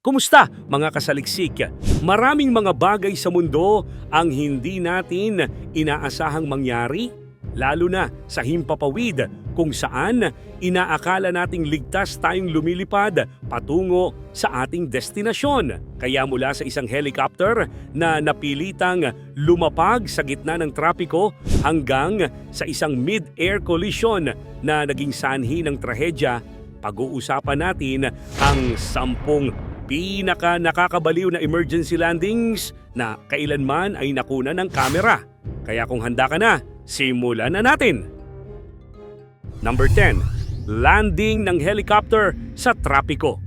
Kumusta mga kasaliksik? Maraming mga bagay sa mundo ang hindi natin inaasahang mangyari, lalo na sa himpapawid kung saan inaakala nating ligtas tayong lumilipad patungo sa ating destinasyon. Kaya mula sa isang helicopter na napilitang lumapag sa gitna ng trapiko hanggang sa isang mid-air collision na naging sanhi ng trahedya, pag-uusapan natin ang sampung pinaka nakakabaliw na emergency landings na kailanman ay nakuna ng kamera. Kaya kung handa ka na, simulan na natin! Number 10. Landing ng helicopter sa trapiko.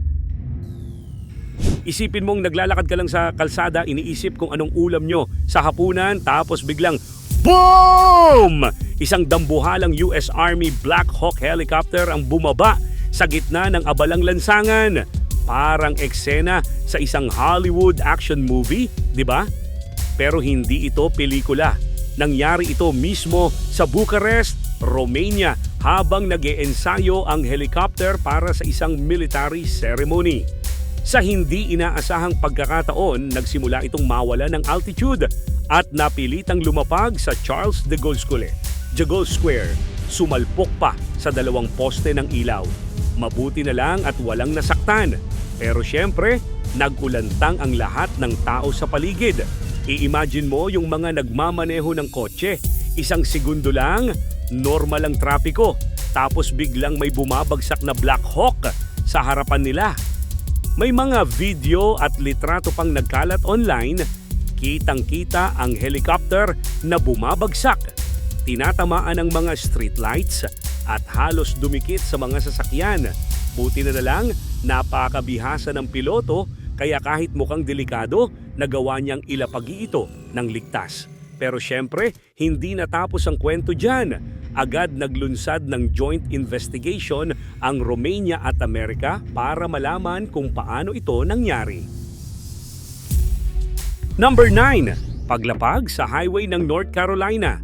Isipin mong naglalakad ka lang sa kalsada, iniisip kung anong ulam nyo sa hapunan, tapos biglang BOOM! Isang dambuhalang US Army Black Hawk helicopter ang bumaba sa gitna ng abalang lansangan. Parang eksena sa isang Hollywood action movie, di ba? Pero hindi ito pelikula. Nangyari ito mismo sa Bucharest, Romania habang nag ensayo ang helicopter para sa isang military ceremony. Sa hindi inaasahang pagkakataon, nagsimula itong mawala ng altitude at napilitang lumapag sa Charles de Gaulle Square. De Gaulle Square, sumalpok pa sa dalawang poste ng ilaw. Mabuti na lang at walang nasaktan. Pero syempre, nagulantang ang lahat ng tao sa paligid. I-imagine mo yung mga nagmamaneho ng kotse. Isang segundo lang, normal ang trapiko. Tapos biglang may bumabagsak na Black Hawk sa harapan nila. May mga video at litrato pang nagkalat online, kitang-kita ang helicopter na bumabagsak. Tinatamaan ang mga streetlights at halos dumikit sa mga sasakyan. Buti na lang, napakabihasa ng piloto kaya kahit mukhang delikado, nagawa niyang ilapagi ito ng ligtas. Pero syempre, hindi natapos ang kwento dyan. Agad naglunsad ng joint investigation ang Romania at Amerika para malaman kung paano ito nangyari. Number 9. Paglapag sa highway ng North Carolina.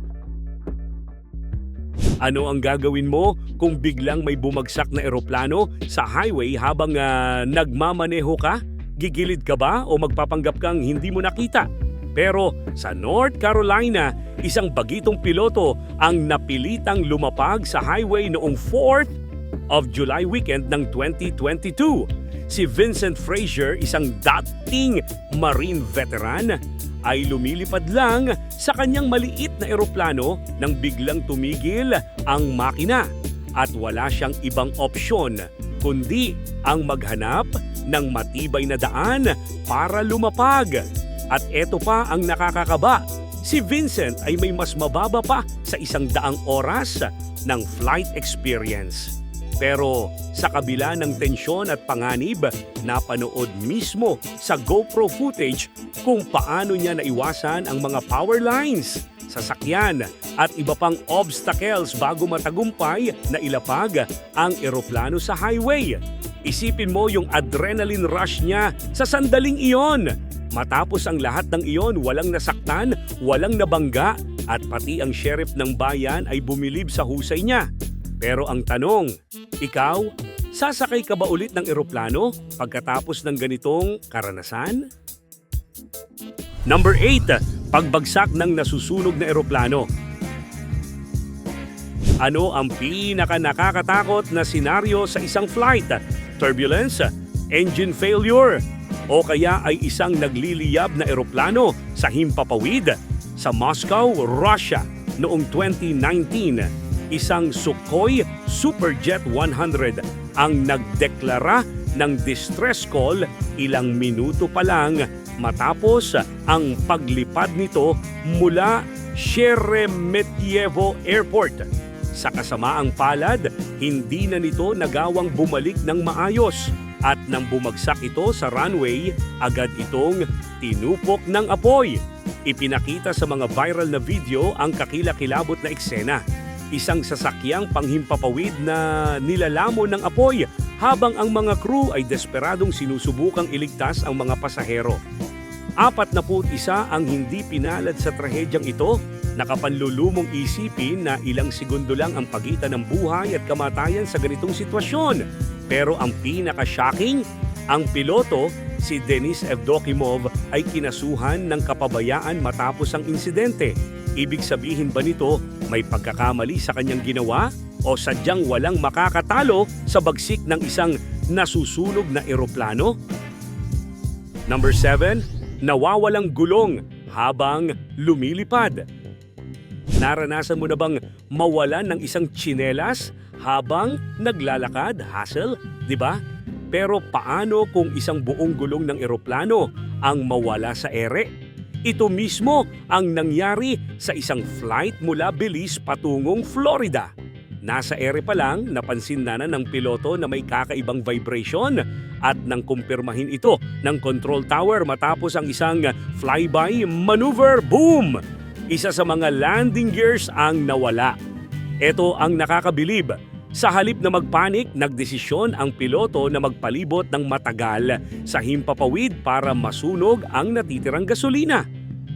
Ano ang gagawin mo kung biglang may bumagsak na eroplano sa highway habang ah, nagmamaneho ka? Gigilid ka ba o magpapanggap kang hindi mo nakita? Pero sa North Carolina, isang bagitong piloto ang napilitang lumapag sa highway noong 4th of July weekend ng 2022. Si Vincent Frazier, isang dating Marine veteran, ay lumilipad lang sa kanyang maliit na eroplano nang biglang tumigil ang makina at wala siyang ibang opsyon kundi ang maghanap ng matibay na daan para lumapag. At eto pa ang nakakakaba. Si Vincent ay may mas mababa pa sa isang daang oras ng flight experience. Pero sa kabila ng tensyon at panganib, napanood mismo sa GoPro footage kung paano niya naiwasan ang mga power lines, sasakyan at iba pang obstacles bago matagumpay na ilapag ang eroplano sa highway. Isipin mo yung adrenaline rush niya sa sandaling iyon. Matapos ang lahat ng iyon, walang nasaktan, walang nabangga at pati ang sheriff ng bayan ay bumilib sa husay niya. Pero ang tanong, ikaw, sasakay ka ba ulit ng eroplano pagkatapos ng ganitong karanasan? Number 8. Pagbagsak ng nasusunog na eroplano. Ano ang pinaka nakakatakot na senaryo sa isang flight? Turbulence, engine failure, o kaya ay isang nagliliyab na eroplano sa himpapawid sa Moscow, Russia noong 2019 isang Sukhoi Superjet 100 ang nagdeklara ng distress call ilang minuto pa lang matapos ang paglipad nito mula Sheremetyevo Airport. Sa kasamaang palad, hindi na nito nagawang bumalik ng maayos at nang bumagsak ito sa runway, agad itong tinupok ng apoy. Ipinakita sa mga viral na video ang kakilakilabot na eksena isang sasakyang panghimpapawid na nilalamon ng apoy habang ang mga crew ay desperadong sinusubukang iligtas ang mga pasahero. Apat na isa ang hindi pinalad sa trahedyang ito, nakapanlulumong isipin na ilang segundo lang ang pagitan ng buhay at kamatayan sa ganitong sitwasyon. Pero ang pinaka-shocking, ang piloto si Denis Evdokimov ay kinasuhan ng kapabayaan matapos ang insidente. Ibig sabihin ba nito may pagkakamali sa kanyang ginawa o sadyang walang makakatalo sa bagsik ng isang nasusunog na eroplano? Number 7, nawawalang gulong habang lumilipad. Naranasan mo na bang mawalan ng isang tsinelas habang naglalakad, hassle, di ba? Pero paano kung isang buong gulong ng eroplano ang mawala sa ere? Ito mismo ang nangyari sa isang flight mula Belize patungong Florida. Nasa ere pa lang, napansin na, na ng piloto na may kakaibang vibration at nang kumpirmahin ito ng control tower matapos ang isang flyby maneuver, boom! Isa sa mga landing gears ang nawala. Ito ang nakakabilib. Sa halip na magpanik, nagdesisyon ang piloto na magpalibot ng matagal sa himpapawid para masunog ang natitirang gasolina.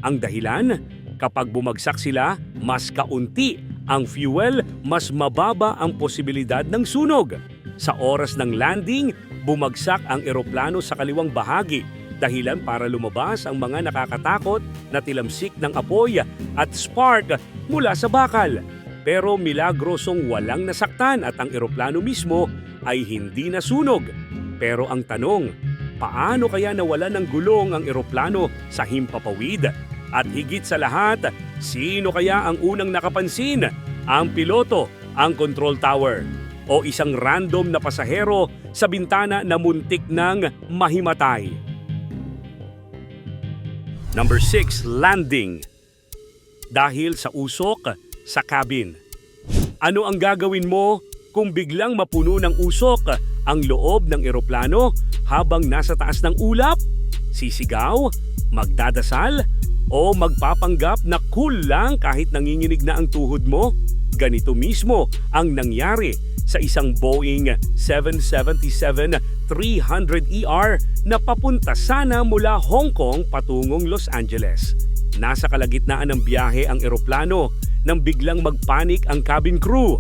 Ang dahilan, kapag bumagsak sila, mas kaunti ang fuel, mas mababa ang posibilidad ng sunog. Sa oras ng landing, bumagsak ang eroplano sa kaliwang bahagi dahilan para lumabas ang mga nakakatakot na tilamsik ng apoy at spark mula sa bakal. Pero milagrosong walang nasaktan at ang eroplano mismo ay hindi nasunog. Pero ang tanong, paano kaya nawala ng gulong ang eroplano sa himpapawid? At higit sa lahat, sino kaya ang unang nakapansin? Ang piloto, ang control tower, o isang random na pasahero sa bintana na muntik ng mahimatay. Number 6, landing. Dahil sa usok sa cabin. Ano ang gagawin mo kung biglang mapuno ng usok ang loob ng eroplano habang nasa taas ng ulap? Sisigaw? Magdadasal? O magpapanggap na cool lang kahit nanginginig na ang tuhod mo? Ganito mismo ang nangyari sa isang Boeing 777-300ER na papunta sana mula Hong Kong patungong Los Angeles. Nasa kalagitnaan ng biyahe ang eroplano nang biglang magpanik ang cabin crew.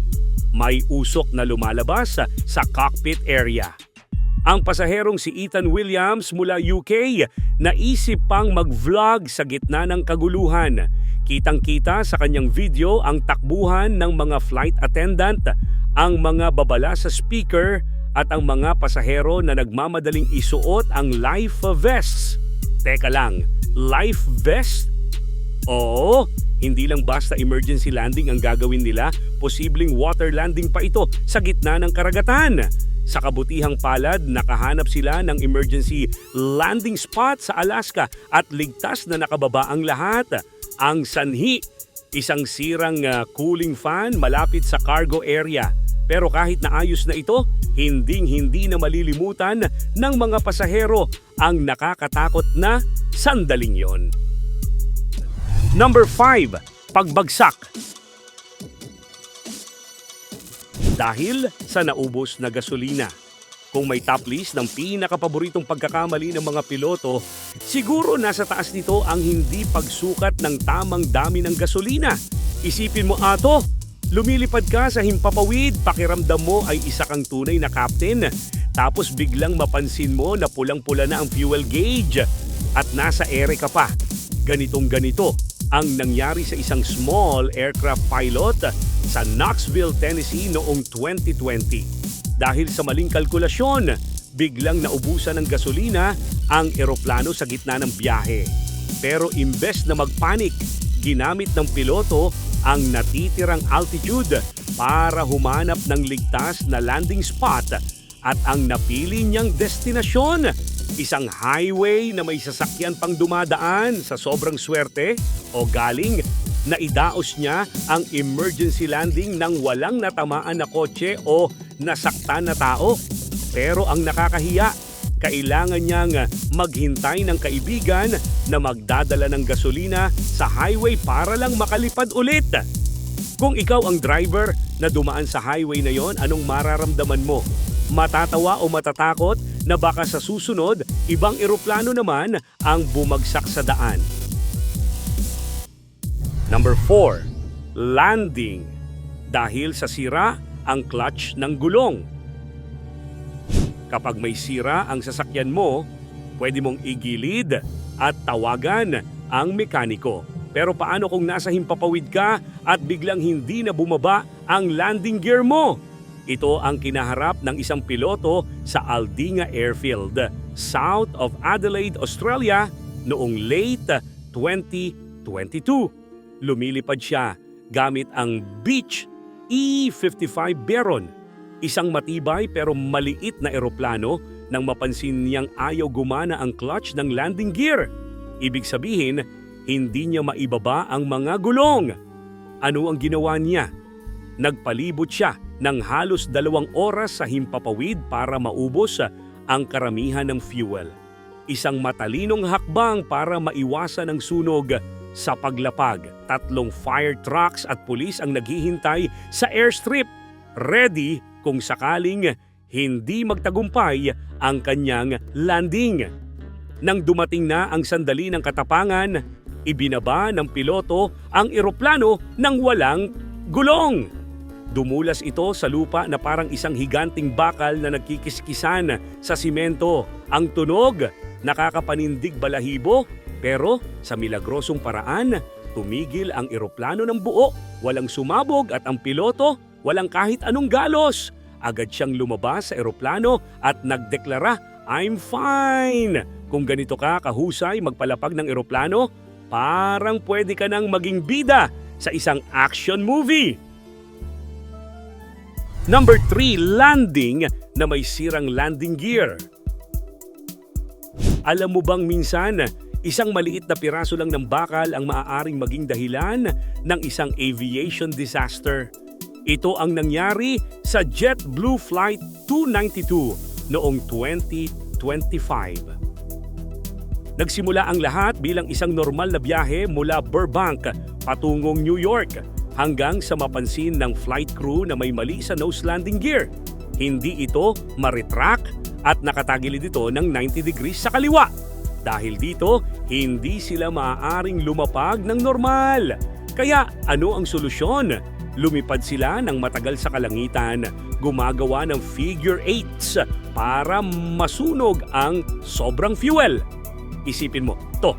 May usok na lumalabas sa cockpit area. Ang pasaherong si Ethan Williams mula UK naisip pang mag-vlog sa gitna ng kaguluhan. Kitang-kita sa kanyang video ang takbuhan ng mga flight attendant, ang mga babala sa speaker at ang mga pasahero na nagmamadaling isuot ang life vests. Teka lang, life vest? Oo, hindi lang basta emergency landing ang gagawin nila, posibleng water landing pa ito sa gitna ng karagatan. Sa kabutihang palad, nakahanap sila ng emergency landing spot sa Alaska at ligtas na nakababa ang lahat. Ang sanhi, isang sirang uh, cooling fan malapit sa cargo area. Pero kahit naayos na ito, hinding-hindi na malilimutan ng mga pasahero ang nakakatakot na sandaling yon. Number 5, pagbagsak. Dahil sa naubos na gasolina. Kung may top list ng pinakapaboritong pagkakamali ng mga piloto, siguro nasa taas nito ang hindi pagsukat ng tamang dami ng gasolina. Isipin mo ato, lumilipad ka sa himpapawid, pakiramdam mo ay isa kang tunay na captain. Tapos biglang mapansin mo na pulang-pula na ang fuel gauge at nasa ere ka pa. Ganitong ganito ang nangyari sa isang small aircraft pilot sa Knoxville, Tennessee noong 2020. Dahil sa maling kalkulasyon, biglang naubusan ng gasolina ang eroplano sa gitna ng biyahe. Pero imbes na magpanik, ginamit ng piloto ang natitirang altitude para humanap ng ligtas na landing spot at ang napili niyang destinasyon, isang highway na may sasakyan pang dumadaan sa sobrang swerte o galing na idaos niya ang emergency landing ng walang natamaan na kotse o nasaktan na tao. Pero ang nakakahiya, kailangan niyang maghintay ng kaibigan na magdadala ng gasolina sa highway para lang makalipad ulit. Kung ikaw ang driver na dumaan sa highway na yon, anong mararamdaman mo? Matatawa o matatakot na baka sa susunod, ibang eroplano naman ang bumagsak sa daan. Number 4, landing. Dahil sa sira ang clutch ng gulong. Kapag may sira ang sasakyan mo, Pwede mong igilid at tawagan ang mekaniko. Pero paano kung nasa himpapawid ka at biglang hindi na bumaba ang landing gear mo? Ito ang kinaharap ng isang piloto sa Aldinga Airfield, south of Adelaide, Australia, noong late 2022. Lumilipad siya gamit ang Beach E-55 Baron, isang matibay pero maliit na eroplano nang mapansin niyang ayaw gumana ang clutch ng landing gear. Ibig sabihin, hindi niya maibaba ang mga gulong. Ano ang ginawa niya? Nagpalibot siya ng halos dalawang oras sa himpapawid para maubos ang karamihan ng fuel. Isang matalinong hakbang para maiwasan ang sunog sa paglapag. Tatlong fire trucks at pulis ang naghihintay sa airstrip, ready kung sakaling hindi magtagumpay ang kanyang landing. Nang dumating na ang sandali ng katapangan, ibinaba ng piloto ang eroplano ng walang gulong. Dumulas ito sa lupa na parang isang higanting bakal na nagkikiskisan sa simento. Ang tunog, nakakapanindig balahibo, pero sa milagrosong paraan, tumigil ang eroplano ng buo, walang sumabog at ang piloto, walang kahit anong galos. Agad siyang lumabas sa eroplano at nagdeklara, I'm fine! Kung ganito ka kahusay magpalapag ng eroplano, parang pwede ka nang maging bida sa isang action movie. Number 3, landing na may sirang landing gear. Alam mo bang minsan, isang maliit na piraso lang ng bakal ang maaaring maging dahilan ng isang aviation disaster. Ito ang nangyari sa JetBlue Flight 292 noong 2025. Nagsimula ang lahat bilang isang normal na biyahe mula Burbank patungong New York hanggang sa mapansin ng flight crew na may mali sa nose landing gear. Hindi ito maritrack at nakatagilid ito ng 90 degrees sa kaliwa. Dahil dito, hindi sila maaaring lumapag ng normal. Kaya ano ang solusyon? Lumipad sila ng matagal sa kalangitan, gumagawa ng figure eights para masunog ang sobrang fuel. Isipin mo, to,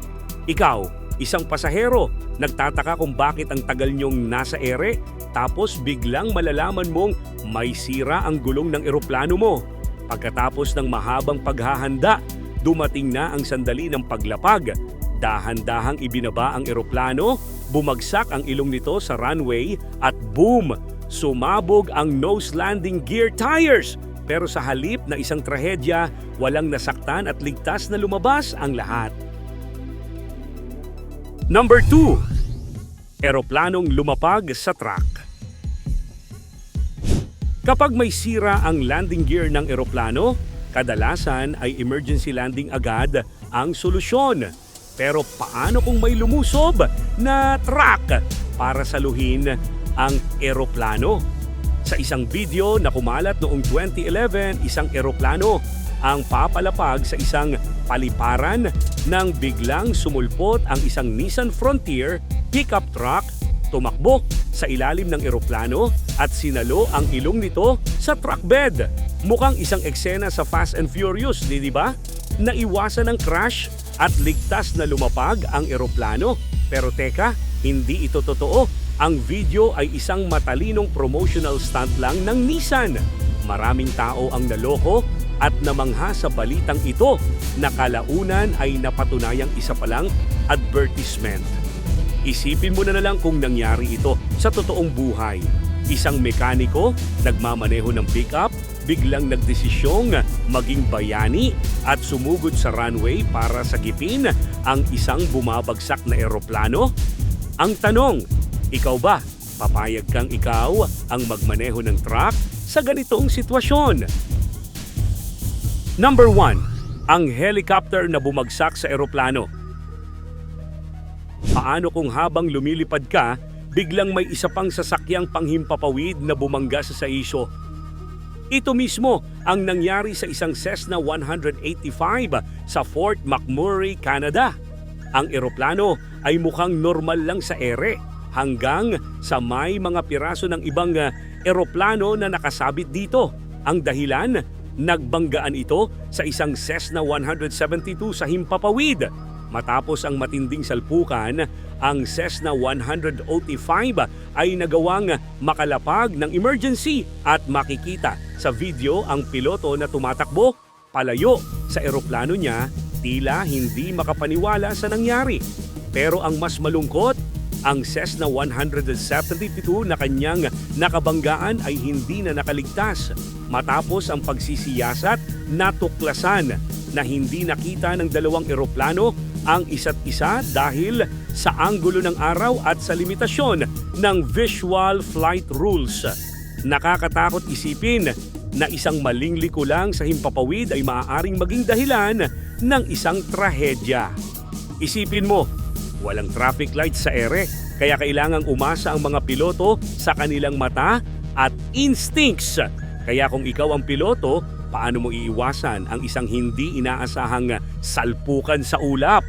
ikaw, isang pasahero, nagtataka kung bakit ang tagal niyong nasa ere, tapos biglang malalaman mong may sira ang gulong ng eroplano mo. Pagkatapos ng mahabang paghahanda, dumating na ang sandali ng paglapag. Dahan-dahang ibinaba ang eroplano, bumagsak ang ilong nito sa runway at boom! Sumabog ang nose landing gear tires. Pero sa halip na isang trahedya, walang nasaktan at ligtas na lumabas ang lahat. Number 2. Eroplanong lumapag sa track. Kapag may sira ang landing gear ng eroplano, kadalasan ay emergency landing agad ang solusyon. Pero paano kung may lumusob na track para saluhin ang eroplano? Sa isang video na kumalat noong 2011, isang eroplano ang papalapag sa isang paliparan nang biglang sumulpot ang isang Nissan Frontier pickup truck tumakbo sa ilalim ng eroplano at sinalo ang ilong nito sa truck bed. Mukhang isang eksena sa Fast and Furious, di di ba? Naiwasan ng crash at ligtas na lumapag ang eroplano. Pero teka, hindi ito totoo. Ang video ay isang matalinong promotional stunt lang ng Nissan. Maraming tao ang naloko at namangha sa balitang ito na kalaunan ay napatunayang isa palang advertisement. Isipin mo na lang kung nangyari ito sa totoong buhay. Isang mekaniko, nagmamaneho ng pickup, biglang nagdesisyong maging bayani at sumugod sa runway para sagipin ang isang bumabagsak na eroplano? Ang tanong, ikaw ba, papayag kang ikaw ang magmaneho ng truck sa ganitong sitwasyon? Number 1. Ang helicopter na bumagsak sa eroplano. Paano kung habang lumilipad ka, biglang may isa pang sasakyang panghimpapawid na bumangga sa saiso? Ito mismo ang nangyari sa isang Cessna 185 sa Fort McMurray, Canada. Ang eroplano ay mukhang normal lang sa ere hanggang sa may mga piraso ng ibang uh, eroplano na nakasabit dito. Ang dahilan, Nagbanggaan ito sa isang Cessna 172 sa Himpapawid. Matapos ang matinding salpukan, ang Cessna 105 ay nagawang makalapag ng emergency at makikita sa video ang piloto na tumatakbo palayo sa eroplano niya tila hindi makapaniwala sa nangyari. Pero ang mas malungkot, ang Cessna 172 na kanyang nakabanggaan ay hindi na nakaligtas. Matapos ang pagsisiyasat, natuklasan na hindi nakita ng dalawang eroplano ang isa't isa dahil sa anggulo ng araw at sa limitasyon ng visual flight rules. Nakakatakot isipin na isang maling liko lang sa himpapawid ay maaaring maging dahilan ng isang trahedya. Isipin mo, walang traffic lights sa ere, kaya kailangang umasa ang mga piloto sa kanilang mata at instincts. Kaya kung ikaw ang piloto, paano mo iiwasan ang isang hindi inaasahang salpukan sa ulap?